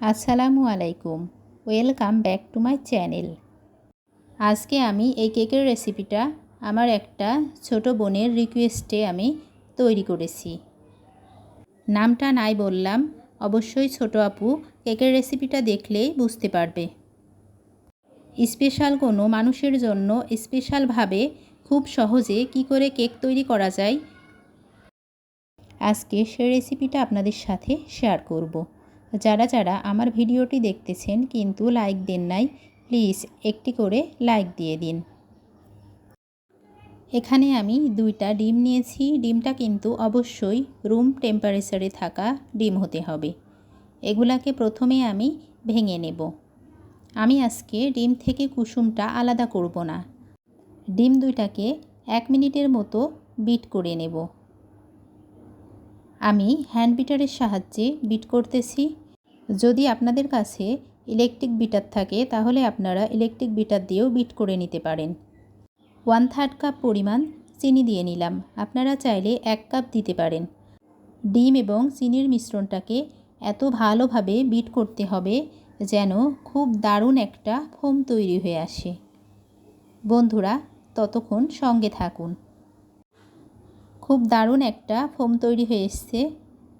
আসসালামু আলাইকুম। Welcome back to my channel. আজকে আমি এই কেকের রেসিপিটা আমার একটা ছোট বোনের রিকোয়েস্টে আমি তৈরি করেছি। নামটা নাই বললাম, অবশ্যই ছোট আপু কেকের রেসিপিটা দেখলেই বুঝতে পারবে। স্পেশাল কোনো মানুষের জন্য স্পেশালভাবে খুব সহজে কি করে কেক তৈরি করা যায়, আজকে সে রেসিপিটা আপনাদের সাথে শেয়ার করব। যারা যারা আমার ভিডিওটি দেখতেছেন কিন্তু লাইক দেন নাই, প্লিজ একটি করে লাইক দিয়ে দিন। এখানে আমি দুইটা ডিম নিয়েছি। ডিমটা কিন্তু অবশ্যই রুম টেম্পারেচারে থাকা ডিম হতে হবে। এগুলাকে প্রথমে আমি ভেঙে নেব। আমি আজকে ডিম থেকে কুসুমটা আলাদা করব না। ডিম দুইটাকে এক মিনিটের মতো বিট করে নেব। আমি হ্যান্ড বিটারের সাহায্যে বিট করতেছি। যদি আপনাদের কাছে ইলেকট্রিক বিটার থাকে, তাহলে আপনারা ইলেকট্রিক বিটার দিয়েও বিট করে নিতে পারেন। ওয়ান থার্ড কাপ পরিমাণ চিনি দিয়ে নিলাম। আপনারা চাইলে এক কাপ দিতে পারেন। ডিম এবং চিনির মিশ্রণটাকে এত ভালোভাবে বিট করতে হবে যেন খুব দারুণ একটা ফোম তৈরি হয়ে আসে। বন্ধুরা, ততক্ষণ সঙ্গে থাকুন। খুব দারুণ একটা ফোম তৈরি হয়ে এসছে।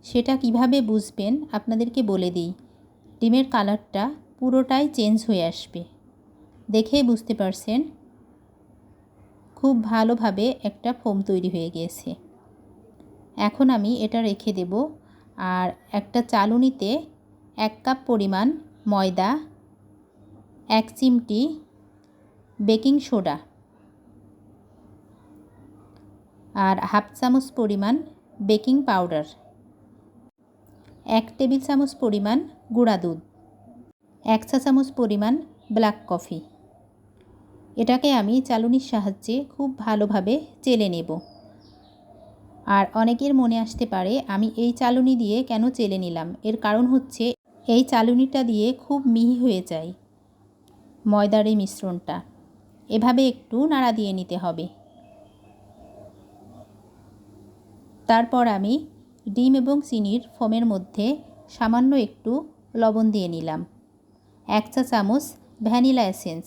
সেটা কীভাবে বুঝবেন আপনাদেরকে বলে দিই। ডিমের কালারটা পুরোটাই চেঞ্জ হয়ে আসবে। দেখে বুঝতে পারছেন? খুব ভালোভাবে একটা ফোম তৈরি হয়ে গিয়েছে। এখন আমি এটা রেখে দেব আর একটা চালুনিতে এক কাপ পরিমাণ ময়দা, এক চিমটি বেকিং সোডা আর হাফ চামচ পরিমাণ বেকিং পাউডার। এক টেবিল চামচ পরিমাণ গুঁড়া দুধ। এক চা চামচ পরিমাণ ব্ল্যাক কফি। এটাকে আমি চালুনির সাহায্যে খুব ভালোভাবে চেলে নেব। আর অনেকের মনে আসতে পারে, আমি এই চালুনি দিয়ে কেন চেলে নিলাম? এর কারণ হচ্ছে, এই চালুনিটা দিয়ে খুব মিহি হয়ে যায় ময়দার এই মিশ্রণটা। এভাবে একটু নাড়া দিয়ে নিতে হবে। তারপর আমি ডিম এবং চিনির ফোমের মধ্যে সামান্য একটু লবণ দিয়ে নিলাম। এক চা চামচ ভ্যানিলা অ্যাসেন্স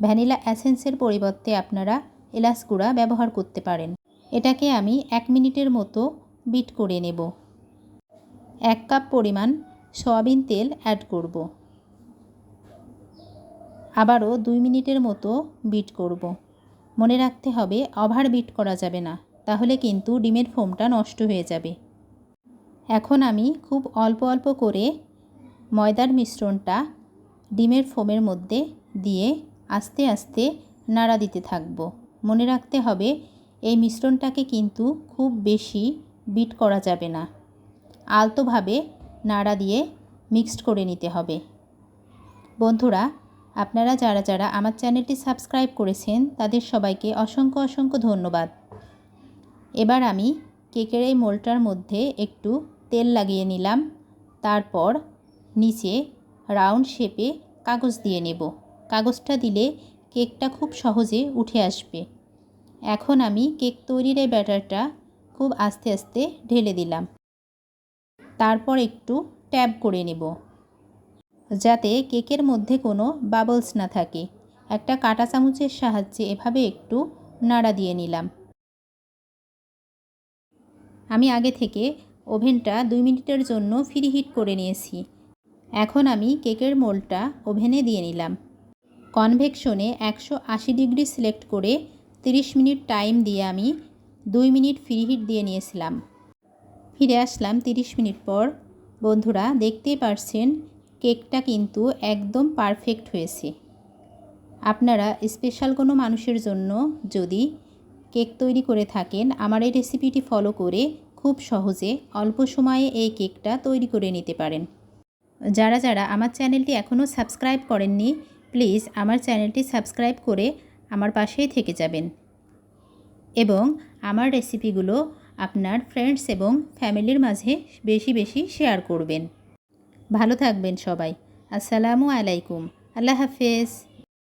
ভ্যানিলা অ্যাসেন্সের পরিবর্তে আপনারা এলাচ গুঁড়া ব্যবহার করতে পারেন। এটাকে আমি এক মিনিটের মতো বিট করে নেব। এক কাপ পরিমাণ সয়াবিন তেল অ্যাড করব। আবারও দুই মিনিটের মতো বিট করব। মনে রাখতে হবে, ওভার বিট করা যাবে না। তাহলে কিন্তু ডিমের ফোমটা নষ্ট হয়ে যাবে। এখন আমি খুব অল্প অল্প করে ময়দার মিশ্রণটা ডিমের ফোমের মধ্যে দিয়ে আস্তে আস্তে নাড়া দিতে থাকব। মনে রাখতে হবে, এই মিশ্রণটাকে কিন্তু খুব বেশি বিট করা যাবে না। আলতোভাবে নাড়া দিয়ে মিক্সড করে নিতে হবে। বন্ধুরা, আপনারা যারা যারা আমার চ্যানেলটি সাবস্ক্রাইব করেছেন, তাদের সবাইকে অসংখ্য অসংখ্য ধন্যবাদ। এবার আমি কেকের এই মোলটার মধ্যে একটু তেল লাগিয়ে নিলাম। তারপর নিচে রাউন্ড শেপে কাগজ দিয়ে নেব। কাগজটা দিলে কেকটা খুব সহজে উঠে আসবে। এখন আমি কেক তৈরির এই ব্যাটারটা খুব আস্তে আস্তে ঢেলে দিলাম। তারপর একটু ট্যাব করে নেব। যাতে কেকের মধ্যে কোনো বাবলস না থাকে। একটা কাটা চামচের সাহায্যে এভাবে একটু নাড়া দিয়ে নিলাম। আমি আগে থেকে ওভেনটা দুই মিনিটের জন্য ফ্রি হিট করে নিয়েছি। এখন আমি কেকের মোলটা ওভেনে দিয়ে নিলাম। কনভেকশনে একশো আশি ডিগ্রি সিলেক্ট করে 30 মিনিট টাইম দিয়ে আমি দুই মিনিট ফ্রি হিট দিয়ে নিয়েছিলাম। ফিরে আসলাম 30 মিনিট পর। বন্ধুরা, দেখতেই পারছেন, কেকটা কিন্তু একদম পারফেক্ট হয়েছে। আপনারা স্পেশাল কোনো মানুষের জন্য যদি কেক তৈরি করে থাকেন, আমার এই রেসিপিটি ফলো করে খুব সহজে অল্প সময়ে এই কেকটা তৈরি করে নিতে পারেন। যারা যারা আমার চ্যানেলটি এখনও সাবস্ক্রাইব করেননি প্লিজ আমার চ্যানেলটি সাবস্ক্রাইব করে আমার পাশেই থেকে যাবেন। এবং আমার রেসিপিগুলো আপনার ফ্রেন্ডস এবং ফ্যামিলির মাঝে বেশি বেশি শেয়ার করবেন। ভালো থাকবেন সবাই। আসসালামু আলাইকুম। আল্লাহ হাফেজ।